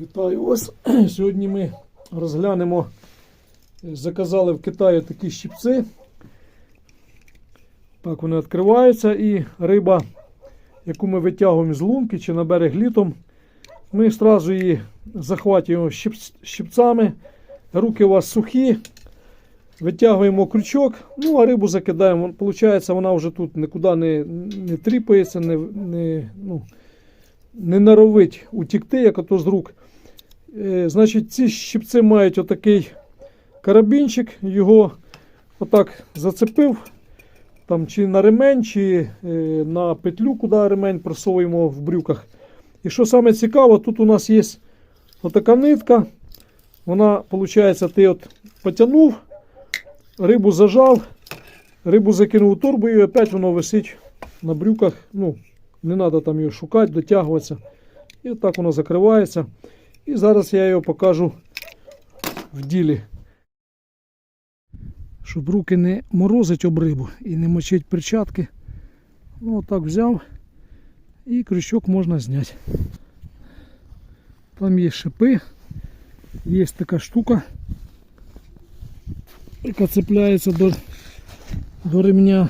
Вітаю вас. Сьогодні ми розглянемо, е, заказали в Китаї такі щипці. Так вони відкриваються і риба, яку ми витягуємо з лунки чи на берег літом, ми одразу її захватуємо щипцями. Руки у вас сухі, витягуємо крючок, ну а рибу закидаємо. Получається, вона вже тут нікуди не, не тріпається, не, не, ну, не норовить утікти, як ото з рук. Е, Значить, ці щипці мають отакий карабінчик, його отак зацепив, там, чи на ремень, чи е, на петлю, куди ремень просовуємо в брюках. І що саме цікаво, тут у нас є отака нитка. Вона, виходить, ти от потягнув, рибу зажав, рибу закинув у торбу і опять воно висить на брюках. Ну, не треба там його шукати, дотягуватися. І отак воно закривається. І зараз я його покажу в ділі. Щоб руки не морозить об рибу і не мочить перчатки. Ну, отак взяв і крючок можна зняти. Там є шипи, є така штука, яка цепляється до, до ремня.